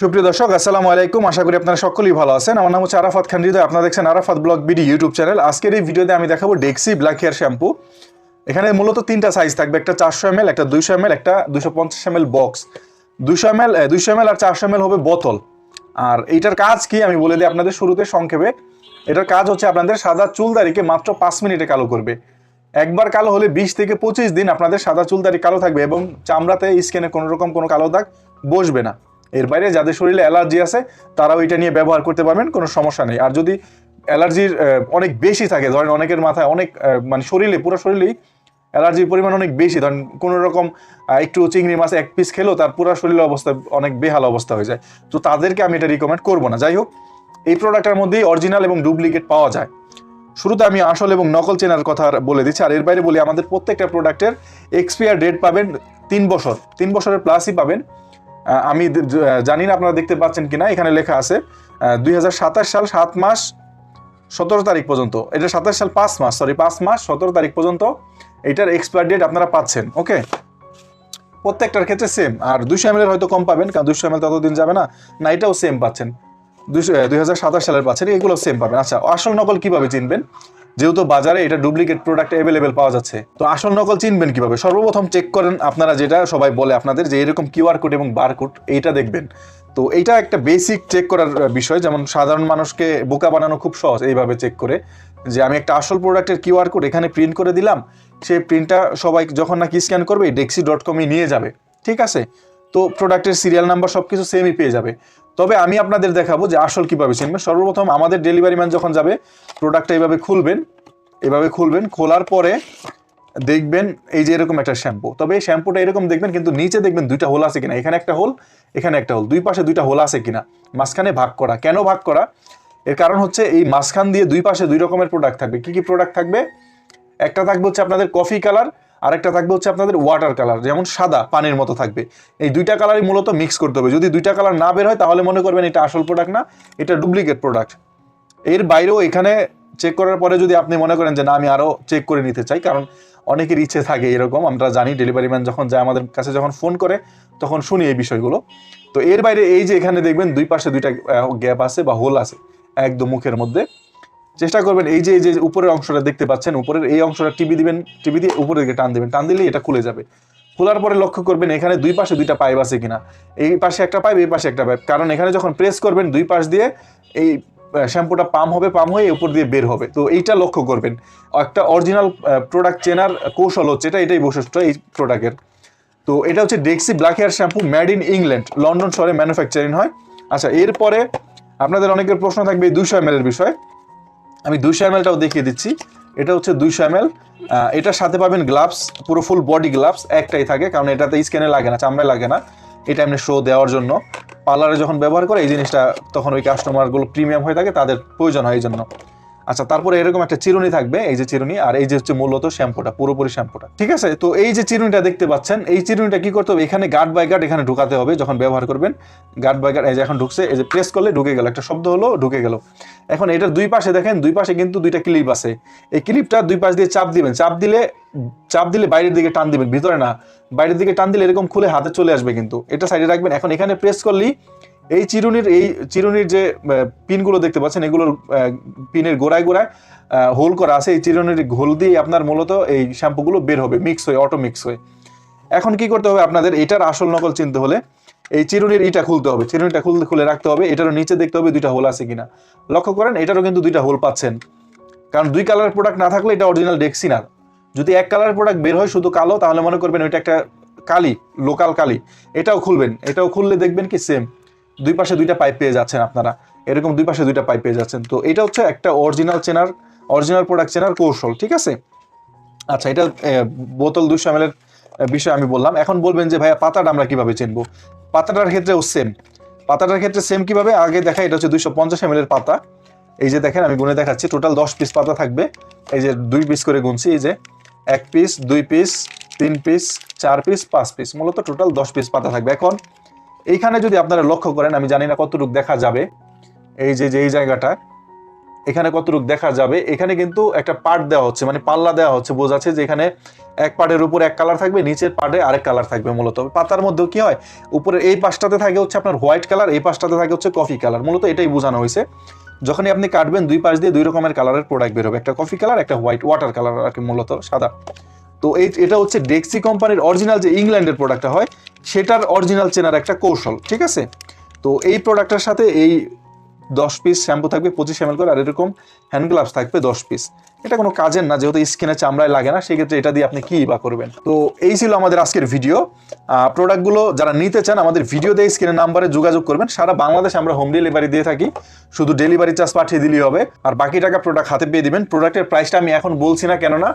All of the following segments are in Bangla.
সুপ্রিয় দর্শক, আসসালামু আলাইকুম। আশা করি আপনারা সকলেই ভালো আছেন। আমার নাম হচ্ছে আরাফাত খান হৃদয়। আপনারা দেখছেন Arafat blog BD YouTube channel. আজকের এই ভিডিওতে আমি দেখাবো ডেক্সি ব্ল্যাক হেয়ার শ্যাম্পু এখানে মূলত তিনটা সাইজ থাকবে। একটা চারশো এম একটা দুইশো এম একটা দুশো পঞ্চাশ এম বক্স দুশো এম এল দুইশো এম আর চারশো এম হবে বোতল। আর এইটার কাজ কি আমি বলে দিই আপনাদের শুরুতে সংক্ষেপে। এটার কাজ হচ্ছে আপনাদের সাদা চুলদারিকে মাত্র পাঁচ মিনিটে কালো করবে। একবার কালো হলে বিশ থেকে পঁচিশ দিন আপনাদের সাদা চুলদারি কালো থাকবে এবং চামড়াতে, স্কিনে কোনো রকম কোনো কালো দাগ বসবে না। এর বাইরে যাদের শরীরে অ্যালার্জি আছে, তারাও এটা নিয়ে ব্যবহার করতে পারবেন, কোনো সমস্যা নেই। আর যদি অ্যালার্জির অনেক বেশি থাকে, ধরেন অনেকের মাথায় অনেক মানে শরীরে, পুরো শরীরেই অ্যালার্জির পরিমাণ অনেক বেশি, ধরেন কোনো রকম একটু চিংড়ি মাছ এক পিস খেলেও তার পুরো শরীরের অবস্থা অনেক বেহাল অবস্থা হয়ে যায়। তো তাদেরকে আমি এটা রিকমেন্ড করব না। যাই হোক, এই প্রোডাক্টের মধ্যেই অরিজিনাল এবং ডুপ্লিকেট পাওয়া যায়। শুরুতে আমি আসল এবং নকল চেনার কথা বলে দিচ্ছি। আর এর বাইরে বলি, আমাদের প্রত্যেকটা প্রোডাক্টের এক্সপায়ার ডেট পাবেন তিন বছর। তিন বছরের প্লাসই পাবেন। আমি জানি না আপনারা দেখতে পাচ্ছেন কিনা, এখানে লেখা আছে দুই হাজার সাতাশ সাল সাত মাস, সতেরো তারিখ পর্যন্ত। এটা সাতাশ সাল পাঁচ মাস সরি পাঁচ মাস, সতেরো তারিখ পর্যন্ত এটার এক্সপায়ার ডেট আপনারা পাচ্ছেন ওকে প্রত্যেকটার ক্ষেত্রে সেম আর দুশো এম হয়তো কম পাবেন, কারণ দুশো এম ততদিন যাবে না না, এটাও সেম পাচ্ছেন। দুশো দুই হাজার সাতাশ সালের পাচ্ছেন, এগুলো সেম পাবেন। আচ্ছা আসল নকল কীভাবে চিনবেন? যেহেতু বাজারে এটা ডুপ্লিকেট প্রোডাক্ট অ্যাভেলেবেল পাওয়া যাচ্ছে। তো আসল নকল চিনবেন কীভাবে? সর্বপ্রথম চেক করেন আপনারা যেটা সবাই বলে আপনাদের যে এরকম কিউআর কোড এবং বারকোড এইটা দেখবেন। তো এইটা একটা বেসিক চেক করার বিষয়। যেমন সাধারণ মানুষকে বোকা বানানো খুব সহজ এইভাবে চেক করে। যে আমি একটা আসল প্রোডাক্টের কিউআর কোড এখানে প্রিন্ট করে দিলাম, সেই প্রিন্টটা সবাই যখন নাকি স্ক্যান করবে ডেক্সি ডট কমে নিয়ে যাবে। ঠিক আছে? তো প্রোডাক্টের সিরিয়াল নাম্বার সব কিছু সেমই পেয়ে যাবে। তবে আমি আপনাদের দেখাবো যে আসল কীভাবে চিনবেন সর্বপ্রথম আমাদের ডেলিভারি ম্যান যখন যাবে প্রোডাক্টটা এইভাবে খুলবেন, এভাবে খুলবেন, খোলার পরে দেখবেন এই যে এরকম একটা শ্যাম্পু তবে এই শ্যাম্পুটা এরকম দেখবেন, কিন্তু নিচে দেখবেন দুইটা হোল আছে কিনা। এখানে একটা হোল এখানে একটা হোল দুই পাশে দুইটা হোল আছে কিনা। মাঝখানে ভাগ করা। কেন ভাগ করা? এর কারণ হচ্ছে এই মাঝখান দিয়ে দুই পাশে দুই রকমের প্রোডাক্ট থাকবে। কি কি প্রোডাক্ট থাকবে? একটা থাকবে হচ্ছে আপনাদের কফি কালার আরেকটা থাকবে হচ্ছে আপনাদের ওয়াটার কালার যেমন সাদা, পানির মতো থাকবে। এই দুইটা কালারই মূলত মিক্স করতে হবে। যদি দুইটা কালার না বের হয়, তাহলে মনে করবেন এটা আসল প্রোডাক্ট না, এটা ডুপ্লিকেট প্রোডাক্টের বাইরেও এখানে চেক করার পরে যদি আপনি মনে করেন যে না, আমি আরও চেক করে নিতে চাই, কারণ অনেকের ইচ্ছে থাকে এরকম, আমরা জানি ডেলিভারি ম্যান যখন যায় আমাদের কাছে যখন ফোন করে, তখন শুনি এই বিষয়গুলো। তো এর বাইরে এই যে এখানে দেখবেন দুই পাশে দুইটা গ্যাপ আছে বা হোল আছে, একদম মুখের মধ্যে। চেষ্টা করবেন এই যে এই যে উপরের অংশটা দেখতে পাচ্ছেন, উপরের এই অংশটা টিভি দিবেন টিভি দিয়ে উপরের দিকে টান দিবেন। টান দিলেই এটা খুলে যাবে। খোলার পরে লক্ষ্য করবেন এখানে দুই পাশে দুইটা পাইপ আছে কিনা। এই পাশে একটা পাইপ, এই পাশে একটা পাইপ। কারণ এখানে যখন প্রেস করবেন, দুই পাশ দিয়ে এই শ্যাম্পুটা পাম হবে পাম হয়ে উপর দিয়ে বের হবে। তো এইটা লক্ষ্য করবেন। একটা অরিজিনাল প্রোডাক্ট চেনার কৌশল হচ্ছে এটা, এটাই বৈশিষ্ট্য এই প্রোডাক্টের তো এটা হচ্ছে Dexe black hair shampoo made in England London শহরে ম্যানুফ্যাকচারিং হয়। আচ্ছা এরপরে আপনাদের অনেকের প্রশ্ন থাকবে এই দুইশো এম এর বিষয়ে। আমি দুইশো এম এলটাও দেখিয়ে দিচ্ছি। এটা হচ্ছে দুইশো এম এল এটার সাথে পাবেন গ্লাভস পুরো ফুল বডি গ্লাভস একটাই থাকে, কারণ এটাতে স্ক্যানে লাগে না, চামড়ায় লাগে না। এটা এমনি শো দেওয়ার জন্য। পার্লারে যখন ব্যবহার করে, এই জিনিসটা তখন ওই কাস্টমারগুলো প্রিমিয়াম হয়ে থাকে, তাদের প্রয়োজন হয় এই জন্য। আচ্ছা তারপরে এরকম একটা চিরুনি থাকবে, এই যে চিরুনি, আর এই যে হচ্ছে মূলত শ্যাম্পুটা, পুরোপুরি শ্যাম্পুটা, ঠিক আছে? তো এই যে চিরুনিটা দেখতে পাচ্ছেন, এই চিরুনিটা কি করতে হবে? এখানে গার্ড বাই গার্ড এখানে ঢুকাতে হবে যখন ব্যবহার করবেন। গার্ড বাই গার্ড এই যে এখন ঢুকছে, এই যে প্রেস করলে ঢুকে গেল, একটা শব্দ হলো, ঢুকে গেল। এখন এটার দুই পাশে দেখেন, দুই পাশে কিন্তু দুইটা ক্লিপ আছে। এই ক্লিপটা দুই পাশ দিয়ে চাপ দিবেন, চাপ দিলে চাপ দিলে বাইরের দিকে টান দিবেন, ভিতরে না। বাইরের দিকে টান দিলে এরকম খুলে হাতে চলে আসবে কিন্তু। এটা সাইডে রাখবেন। এখন এখানে প্রেস করলেই এই চিরুনির এই চিরুনির যে পিনগুলো দেখতে পাচ্ছেন, এগুলোর পিনের গোড়ায় গোড়ায় হোল করা আছে। এই চিরুনির ঘোল দিয়ে আপনার মূলত এই শ্যাম্পুগুলো বের হবে, মিক্স হয়ে, অটো মিক্স হয়ে। এখন কি করতে হবে আপনাদের? এটার আসল নকল চিনতে হলে এই চিরুনির ইটা খুলতে হবে। চিরুনিটা খুলতে খুলে রাখতে হবে। এটারও নিচে দেখতে হবে দুইটা হোল আছে কিনা। লক্ষ্য করেন, এটারও কিন্তু দুইটা হোল পাচ্ছেন। কারণ দুই কালারের প্রোডাক্ট না থাকলে এটা অরিজিনাল ডেক্সি না যদি এক কালার প্রোডাক্ট বের হয় শুধু কালো, তাহলে মনে করবেন ওইটা একটা কালি লোকাল কালি। এটাও খুলবেন। এটাও খুললে দেখবেন কি সেম দুই পাশে দুইটা পাইপ পেয়ে যাচ্ছেন আপনারা। এরকম দুই পাশে দুইটা পাইপ পেয়ে যাচ্ছেন। তো এটা হচ্ছে একটা অরিজিনাল চেনার অরিজিনাল প্রোডাক্ট চেনার কৌশল, ঠিক আছে? আচ্ছা এটা বোতল দুশো এম বিষয়ে আমি বললাম। এখন বলবেন যে, ভাইয়া, পাতাটা আমরা কীভাবে চিনবো? পাতাটার ক্ষেত্রেও সেম পাতাটার ক্ষেত্রে সেম কীভাবে? আগে দেখা, এটা হচ্ছে দুইশো পঞ্চাশ এম পাতা। এই যে দেখেন, আমি গুনে দেখাচ্ছি টোটাল দশ পিস পাতা থাকবে। এই যে দুই পিস করে গুনছি, এই যে এক পিস দুই পিস তিন পিস চার পিস পাঁচ পিস মূলত টোটাল দশ পিস পাতা থাকবে। এখন এইখানে যদি আপনারা লক্ষ্য করেন, আমি জানি না কতটুকু দেখা যাবে, এই যে যে, এই জায়গাটা, এখানে কতটুকু দেখা যাবে, এখানে কিন্তু একটা পার্ট দেওয়া হচ্ছে মানে পাল্লা দেওয়া হচ্ছে, বোঝাচ্ছে যে এখানে এক পার্টের উপর এক কালার থাকবে, নিচের পার্টে আরেক কালার থাকবে মূলত। পাতার মধ্যেও কি হয়, উপরে এই পাশটাতে থাকে হচ্ছে আপনার হোয়াইট কালার, এই পাশটাতে থাকে হচ্ছে কফি কালার, মূলত এটাই বোঝানো হয়েছে। যখনই আপনি কাটবেন, দুই পাশ দিয়ে দুই রকমের কালারের প্রোডাক্ট বেরোবে একটা কফি কালার, একটা হোয়াইট ওয়াটার কালার আর কি মূলত, সাদা। তো এই এটা হচ্ছে ডেক্সি কোম্পানির অরিজিনাল যে ইংল্যান্ডের প্রোডাক্টটা হয়, সেটার অরিজিনাল চেনার একটা কৌশল, ঠিক আছে? তো এই প্রোডাক্টটার সাথে এই দশ পিস শ্যাম্পু থাকবে, পঁচিশ এম করে, আর এরকম হ্যান্ড গ্লাভস থাকবে দশ পিস এটা কোনো কাজের না, যেহেতু স্কিনে চামড়ায় লাগে না, সেক্ষেত্রে এটা দিয়ে আপনি কি বা করবেন? তো এই ছিল আমাদের আজকের ভিডিও। প্রোডাক্টগুলো যারা নিতে চান, আমাদের ভিডিও দিয়ে স্ক্রিনের নাম্বারে যোগাযোগ করবেন। সারা বাংলাদেশে আমরা হোম ডেলিভারি দিয়ে থাকি। শুধু ডেলিভারি চার্জ পাঠিয়ে দিলেই হবে। আর বাকি টাকা প্রোডাক্ট হাতে পেয়ে দিবেন। প্রোডাক্টের প্রাইসটা আমি এখন বলছি না কেননা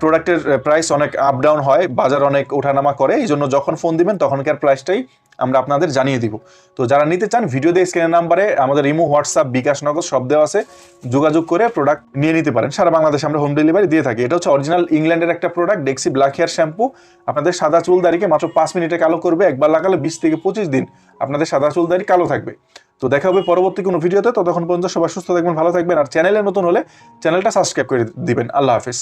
প্রোডাক্টের প্রাইস অনেক আপ ডাউন হয়, বাজার অনেক ওঠানামা করে। এই জন্য যখন ফোন দিবেন, তখনকার প্রাইসটাই আমরা আপনাদের জানিয়ে দিব। তো যারা নিতে চান ভিডিও দিয়ে স্ক্রিনের নাম্বারে আমাদের ইমো হোয়াটসঅ্যাপ বিকাশ নগদ সব দেওয়া আছে। যোগাযোগ করে প্রোডাক্ট নিয়ে নিতে পারেন। সারা বাংলাদেশে আমরা হোম ডেলিভারি দিয়ে থাকি। এটা হচ্ছে অরিজিনাল ইংল্যান্ডের একটা product Dexe black hair shampoo আপনাদের সাদা চুল দাড়িকে মাত্র পাঁচ মিনিটে কালো করবে, একবার লাগালে বিশ থেকে পঁচিশ দিন আপনাদের সাদা চুল দাড়ি কালো থাকবে। তো দেখা হবে পরবর্তী কোনো ভিডিওতে, ততক্ষণ পর্যন্ত সবাই সুস্থ থাকবেন, ভালো থাকবেন। আর চ্যানেলে নতুন হলে চ্যানেলটা সাবস্ক্রাইব করে দিবেন। আল্লাহ হাফিজ।